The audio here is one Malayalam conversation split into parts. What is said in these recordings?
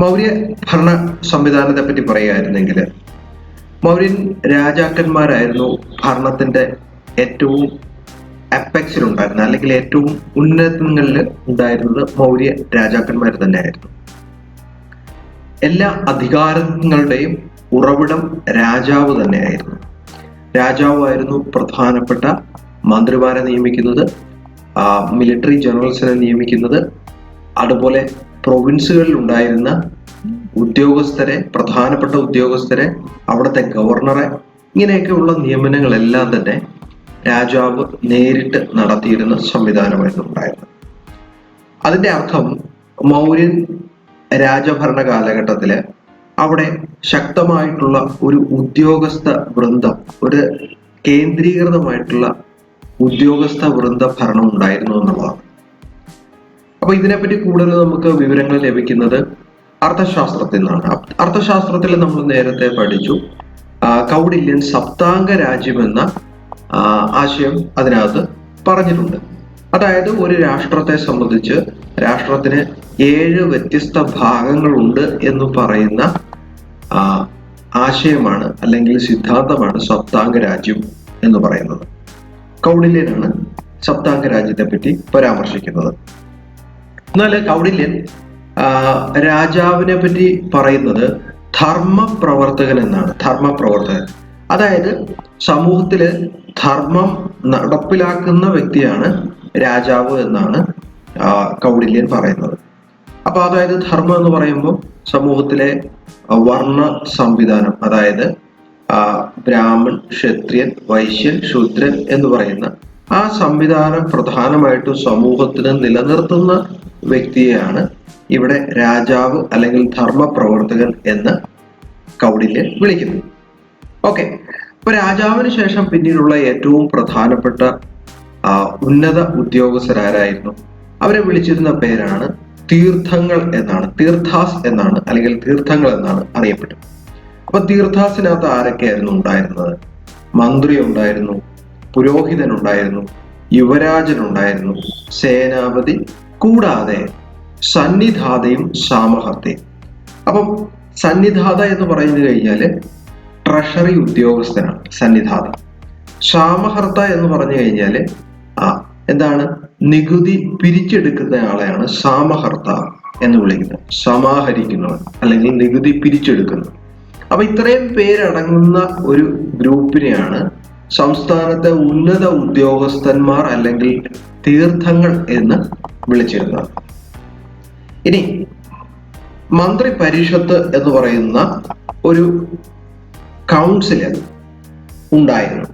മൗര്യ ഭരണ സംവിധാനത്തെ പറ്റി പറയുകയായിരുന്നെങ്കിൽ മൗര്യൻ രാജാക്കന്മാരായിരുന്നു ഭരണത്തിന്റെ ഏറ്റവും അപ്പെക്സിലുണ്ടായിരുന്നത് അല്ലെങ്കിൽ ഏറ്റവും ഉന്നതങ്ങളിൽ ഉണ്ടായിരുന്നത് മൗര്യ രാജാക്കന്മാർ തന്നെയായിരുന്നു. എല്ലാ അധികാരങ്ങളുടെയും ഉറവിടം രാജാവ് തന്നെയായിരുന്നു. രാജാവായിരുന്നു പ്രധാനപ്പെട്ട മന്ത്രിമാരെ നിയമിക്കുന്നത് മിലിറ്ററി ജനറൽസിനെ നിയമിക്കുന്നത് അതുപോലെ പ്രൊവിൻസുകളിൽ ഉണ്ടായിരുന്ന ഉദ്യോഗസ്ഥരെ പ്രധാനപ്പെട്ട ഉദ്യോഗസ്ഥരെ അവിടുത്തെ ഗവർണറെ ഇങ്ങനെയൊക്കെയുള്ള നിയമനങ്ങളെല്ലാം തന്നെ രാജാവ് നേരിട്ട് നടത്തിയിരുന്ന സംവിധാനമായിരുന്നു ഉണ്ടായിരുന്നത്. അതിന്റെ അർത്ഥം മൗര്യൻ രാജഭരണ കാലഘട്ടത്തിൽ അവിടെ ശക്തമായിട്ടുള്ള ഒരു ഉദ്യോഗസ്ഥ വൃന്ദം ഒരു കേന്ദ്രീകൃതമായിട്ടുള്ള ഉദ്യോഗസ്ഥ വൃന്ദ ഭരണം ഉണ്ടായിരുന്നു എന്നുള്ളതാണ്. അപ്പൊ ഇതിനെപ്പറ്റി കൂടുതൽ നമുക്ക് വിവരങ്ങൾ ലഭിക്കുന്നത് അർത്ഥശാസ്ത്രത്തിൽ നിന്നാണ്. അർത്ഥശാസ്ത്രത്തിൽ നമ്മൾ നേരത്തെ പഠിച്ചു കൗടില്യൻ സപ്താംഗ രാജ്യം എന്ന ആശയം അതിനകത്ത് പറഞ്ഞിട്ടുണ്ട്. അതായത് ഒരു രാഷ്ട്രത്തെ സംബന്ധിച്ച് രാഷ്ട്രത്തിന് ഏഴ് വ്യത്യസ്ത ഭാഗങ്ങളുണ്ട് എന്ന് പറയുന്ന ആശയമാണ് അല്ലെങ്കിൽ സിദ്ധാന്തമാണ് സപ്താംഗ രാജ്യം എന്ന് പറയുന്നത്. കൗടില്യനാണ് സപ്താംഗ രാജ്യത്തെ പറ്റി പരാമർശിക്കുന്നത്. എന്നാൽ കൗടില്യൻ രാജാവിനെ പറ്റി പറയുന്നത് ധർമ്മപ്രവർത്തകൻ എന്നാണ് ധർമ്മപ്രവർത്തകൻ. അതായത് സമൂഹത്തിൽ ധർമ്മം നടപ്പിലാക്കുന്ന വ്യക്തിയാണ് രാജാവ് എന്നാണ് കൗടില്യൻ പറയുന്നത്. അപ്പൊ അതായത് ധർമ്മം എന്ന് പറയുമ്പോൾ സമൂഹത്തിലെ വർണ സംവിധാനം അതായത് ബ്രാഹ്മൺ ക്ഷത്രിയൻ വൈശ്യൻ ശൂദ്രൻ എന്ന് പറയുന്ന ആ സംവിധാനം പ്രധാനമായിട്ടും സമൂഹത്തിന് നിലനിർത്തുന്ന വ്യക്തിയെയാണ് ഇവിടെ രാജാവ് അല്ലെങ്കിൽ ധർമ്മപ്രവർത്തകൻ എന്ന് കൗടില്യൻ വിളിക്കുന്നു. ഓക്കെ. അപ്പൊ രാജാവിന് ശേഷം പിന്നീടുള്ള ഏറ്റവും പ്രധാനപ്പെട്ട ഉന്നത ഉദ്യോഗസ്ഥരാരായിരുന്നു. അവരെ വിളിച്ചിരുന്ന പേരാണ് തീർത്ഥങ്ങൾ എന്നാണ് തീർത്ഥാസ് എന്നാണ് അല്ലെങ്കിൽ തീർത്ഥങ്ങൾ എന്നാണ് അറിയപ്പെട്ടത്. അപ്പൊ തീർത്ഥാസിനകത്ത് ആരൊക്കെയായിരുന്നു ഉണ്ടായിരുന്നത്? മന്ത്രി ഉണ്ടായിരുന്നു യുവരാജൻ ഉണ്ടായിരുന്നു സേനാപതി കൂടാതെ സന്നിധാതയും സാമഹർത്തയും അപ്പം സന്നിധാത എന്ന് പറയുന്നു കഴിഞ്ഞാൽ ട്രഷറി ഉദ്യോഗസ്ഥനാണ് സന്നിധാത. സാമഹർത്ത എന്ന് പറഞ്ഞു കഴിഞ്ഞാൽ ആ എന്താണ്? നികുതി പിരിച്ചെടുക്കുന്ന ആളെയാണ് സാമഹർത്ത എന്ന് വിളിക്കുന്നത്. സമാഹരിക്കുന്നവൻ അല്ലെങ്കിൽ നികുതി പിരിച്ചെടുക്കുന്നത് അപ്പൊ ഇത്രയും പേരടങ്ങുന്ന ഒരു ഗ്രൂപ്പിനെയാണ് സംസ്ഥാനത്തെ ഉന്നത ഉദ്യോഗസ്ഥന്മാർ അല്ലെങ്കിൽ തീർത്ഥങ്ങൾ എന്ന് വിളിച്ചിരുന്നത് ഇനി മന്ത്രി പരിഷത്ത് എന്ന് പറയുന്ന ഒരു കൗൺസിൽ ഉണ്ടായിരുന്നു.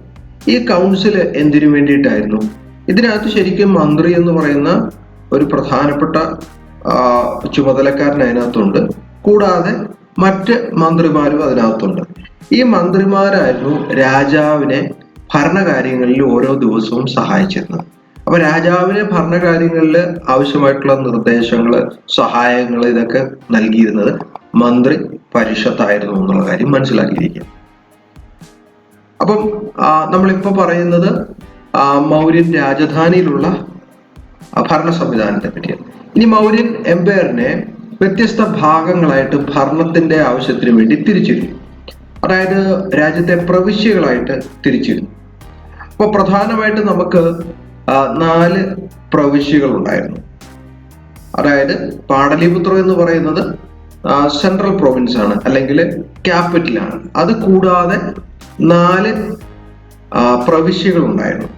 ഈ കൗൺസിൽ എന്തിനു വേണ്ടിയിട്ടായിരുന്നു? ഇതിനകത്ത് ശരിക്കും മന്ത്രി എന്ന് പറയുന്ന ഒരു പ്രധാനപ്പെട്ട ചുമതലക്കാരൻ അതിനകത്തുണ്ട്. കൂടാതെ മറ്റ് മന്ത്രിമാരും അതിനകത്തുണ്ട്. ഈ മന്ത്രിമാരായിരുന്നു രാജാവിനെ ഭരണകാര്യങ്ങളിൽ ഓരോ ദിവസവും സഹായിച്ചിരുന്നത് അപ്പൊ രാജാവിന് ഭരണകാര്യങ്ങളിൽ ആവശ്യമായിട്ടുള്ള നിർദ്ദേശങ്ങൾ സഹായങ്ങൾ ഇതൊക്കെ നൽകിയിരുന്നത് മന്ത്രി പരിഷത്തായിരുന്നു എന്നുള്ള കാര്യം മനസ്സിലാക്കിയിരിക്കുക. അപ്പം നമ്മളിപ്പോ പറയുന്നത് മൗര്യൻ രാജധാനിയിലുള്ള ഭരണ സംവിധാനത്തെ പറ്റിയാണ്. ഇനി മൗര്യൻ എംപയറിനെ വ്യത്യസ്ത ഭാഗങ്ങളായിട്ട് ഭരണത്തിന്റെ ആവശ്യത്തിന് വേണ്ടി തിരിച്ചിരുന്നു. അതായത് രാജ്യത്തെ പ്രവിശ്യകളായിട്ട് തിരിച്ചിരുന്നു. അപ്പൊ പ്രധാനമായിട്ട് നമുക്ക് നാല് പ്രവിശ്യകൾ ഉണ്ടായിരുന്നു അതായത് പാടലിപുത്രം എന്ന് പറയുന്നത് സെൻട്രൽ പ്രൊവിൻസ് ആണ് അല്ലെങ്കിൽ ക്യാപിറ്റലാണ് അത് കൂടാതെ നാല് പ്രവിശ്യകൾ ഉണ്ടായിരുന്നു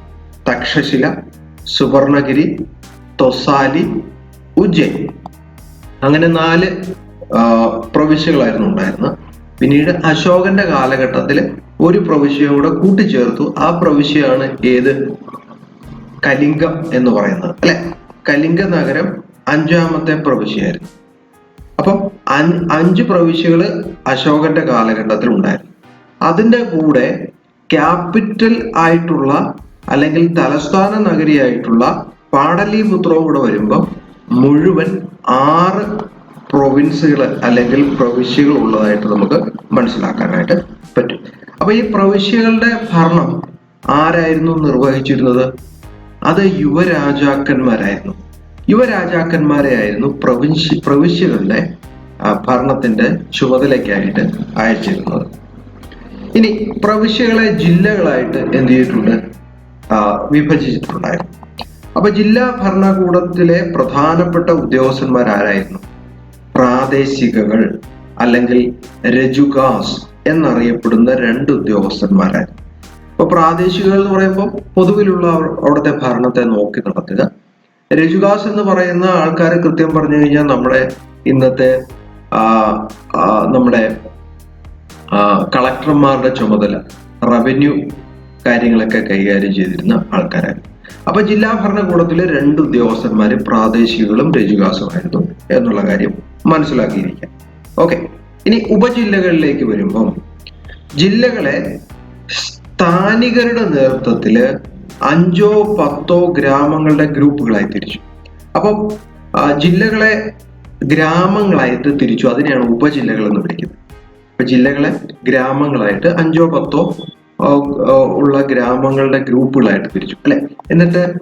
തക്ഷശില സുവർണഗിരി തൊസാലി ഉജ്ജയിൻ അങ്ങനെ നാല് പ്രവിശ്യകളായിരുന്നു ഉണ്ടായിരുന്നത്. പിന്നീട് അശോകന്റെ കാലഘട്ടത്തിൽ ഒരു പ്രവിശ്യ കൂടെ കൂട്ടിച്ചേർത്തു. ആ പ്രവിശ്യയാണ് ഏത്? കലിംഗം എന്ന് പറയുന്നത്. അല്ലെ? കലിംഗ നഗരം അഞ്ചാമത്തെ പ്രവിശ്യയായിരുന്നു. അപ്പം അഞ്ച് പ്രവിശ്യകൾ അശോകന്റെ കാലഘട്ടത്തിൽ ഉണ്ടായിരുന്നു. അതിന്റെ കൂടെ ക്യാപിറ്റൽ ആയിട്ടുള്ള അല്ലെങ്കിൽ തലസ്ഥാന നഗരിയായിട്ടുള്ള പാടലീപുത്രവും കൂടെ വരുമ്പം മുഴുവൻ ആറ് പ്രൊവിൻസുകൾ അല്ലെങ്കിൽ പ്രവിശ്യകൾ ഉള്ളതായിട്ട് നമുക്ക് മനസ്സിലാക്കാനായിട്ട് പറ്റും. അപ്പൊ ഈ പ്രവിശ്യകളുടെ ഭരണം ആരായിരുന്നു നിർവഹിച്ചിരുന്നത്? അത് യുവരാജാക്കന്മാരായിരുന്നു. യുവരാജാക്കന്മാരെ ആയിരുന്നു പ്രവിശ്യ പ്രവിശ്യകളുടെ ഭരണത്തിന്റെ ചുമതലയ്ക്കായിട്ട് അയച്ചിരുന്നത്. ഇനി പ്രവിശ്യകളെ ജില്ലകളായിട്ട് എന്ത് ചെയ്തിട്ടുണ്ട്? വിഭജിച്ചിട്ടുണ്ടായിരുന്നു. അപ്പൊ ജില്ലാ ഭരണകൂടത്തിലെ പ്രധാനപ്പെട്ട ഉദ്യോഗസ്ഥന്മാരാരായിരുന്നു? പ്രാദേശികകൾ അല്ലെങ്കിൽ രജുഗാസ് എന്നറിയപ്പെടുന്ന രണ്ട് ഉദ്യോഗസ്ഥന്മാരായിരുന്നു അപ്പൊ പ്രാദേശികൾ എന്ന് പറയുമ്പോൾ പൊതുവിലുള്ള അവിടുത്തെ ഭരണത്തെ നോക്കി നടത്തുക. രജുദാസ് എന്ന് പറയുന്ന ആൾക്കാർ കൃത്യം പറഞ്ഞു കഴിഞ്ഞാൽ നമ്മുടെ ഇന്നത്തെ നമ്മുടെ കളക്ടർമാരുടെ ചുമതല റവന്യൂ കാര്യങ്ങളൊക്കെ കൈകാര്യം ചെയ്തിരുന്ന ആൾക്കാരായിരുന്നു അപ്പൊ ജില്ലാ ഭരണകൂടത്തിലെ രണ്ട് ഉദ്യോഗസ്ഥന്മാര് പ്രാദേശികകളും രജുഗാസുമായിരുന്നു എന്നുള്ള കാര്യം മനസ്സിലാക്കിയിരിക്കാം ഓക്കെ. ഇനി ഉപജില്ലകളിലേക്ക് വരുമ്പം ജില്ലകളെ സ്ഥാനികരുടെ നേതൃത്വത്തിൽ അഞ്ചോ പത്തോ ഗ്രാമങ്ങളുടെ ഗ്രൂപ്പുകളായി തിരിച്ചു. അപ്പം ജില്ലകളെ ഗ്രാമങ്ങളായിട്ട് തിരിച്ചു. അതിനെയാണ് ഉപജില്ലകൾ എന്ന് വിളിക്കുന്നത്. ഇപ്പൊ ജില്ലകളെ ഗ്രാമങ്ങളായിട്ട് അഞ്ചോ പത്തോ ഉള്ള ഗ്രാമങ്ങളുടെ ഗ്രൂപ്പുകളായിട്ട് തിരിച്ചു. അല്ലെ? എന്നിട്ട്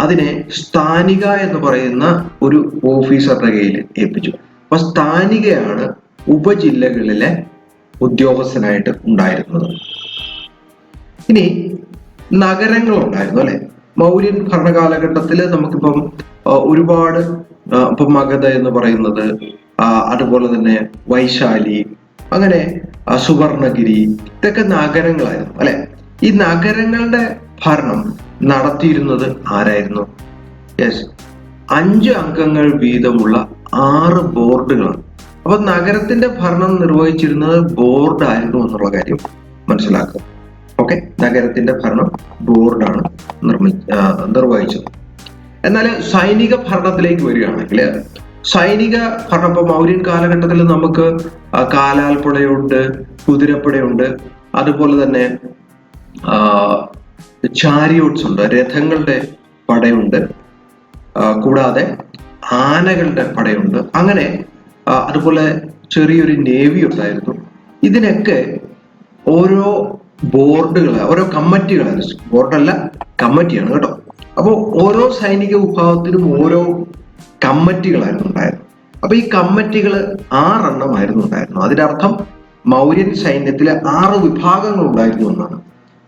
അതിനെ സ്ഥാനിക എന്ന് പറയുന്ന ഒരു ഓഫീസറുടെ കയ്യിൽ ഏൽപ്പിച്ചു. അപ്പൊ സ്ഥാനികയാണ് ഉപജില്ലകളിലെ ഉദ്യോഗസ്ഥനായിട്ട് ഉണ്ടായിരുന്നത്. ഇനി നഗരങ്ങൾ ഉണ്ടായിരുന്നു അല്ലെ? മൗര്യൻ ഭരണകാലഘട്ടത്തിൽ നമുക്കിപ്പം ഒരുപാട് ഇപ്പം മഗധ എന്ന് പറയുന്നത് അതുപോലെ തന്നെ വൈശാലി അങ്ങനെ സുവർണഗിരി ഇതൊക്കെ നഗരങ്ങളായിരുന്നു അല്ലെ? ഈ നഗരങ്ങളുടെ ഭരണം നടത്തിയിരുന്നത് ആരായിരുന്നു? യെസ് അഞ്ച് അംഗങ്ങൾ വീതമുള്ള ആറ് ബോർഡുകളാണ്. അപ്പൊ നഗരത്തിന്റെ ഭരണം നിർവഹിച്ചിരുന്നത് ബോർഡ് ആയിരുന്നു എന്നുള്ള കാര്യം മനസ്സിലാക്കുക. ഓക്കെ നഗരത്തിന്റെ ഭരണം ബോർഡാണ് നിർമ്മി നിർവഹിച്ചത്. എന്നാൽ സൈനിക ഭരണത്തിലേക്ക് വരികയാണെങ്കിൽ സൈനിക ഭരണം ഇപ്പൊ മൗര്യൻ കാലഘട്ടത്തിൽ നമുക്ക് കാലാൽപ്പുഴയുണ്ട് കുതിരപ്പുഴയുണ്ട് അതുപോലെ തന്നെ ചാരിയോട്സ് ഉണ്ട് രഥങ്ങളുടെ പടയുണ്ട് കൂടാതെ ആനകളുടെ പടയുണ്ട് അങ്ങനെ അതുപോലെ ചെറിയൊരു നേവി ഉണ്ടായിരുന്നു. ഇതിനൊക്കെ ഓരോ ബോർഡുകൾ ഓരോ കമ്മിറ്റികളായിരുന്നു ബോർഡല്ല കമ്മിറ്റിയാണ് കേട്ടോ. അപ്പോൾ ഓരോ സൈനിക വിഭാഗത്തിനും ഓരോ കമ്മിറ്റികളായിരുന്നു ഉണ്ടായിരുന്നത്. അപ്പൊ ഈ കമ്മിറ്റികൾ ആറെണ്ണമായിരുന്നു ഉണ്ടായിരുന്നു അതിന്റെ അർത്ഥം മൗര്യൻ സൈന്യത്തിലെ ആറ് വിഭാഗങ്ങൾ ഉണ്ടായിരുന്നു എന്നാണ്.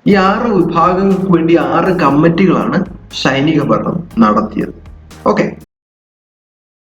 ഈ ആറ് വിഭാഗങ്ങൾക്ക് വേണ്ടി ആറ് കമ്മിറ്റികളാണ് സൈനിക ഭരണം നടത്തിയത്. ഓക്കെ.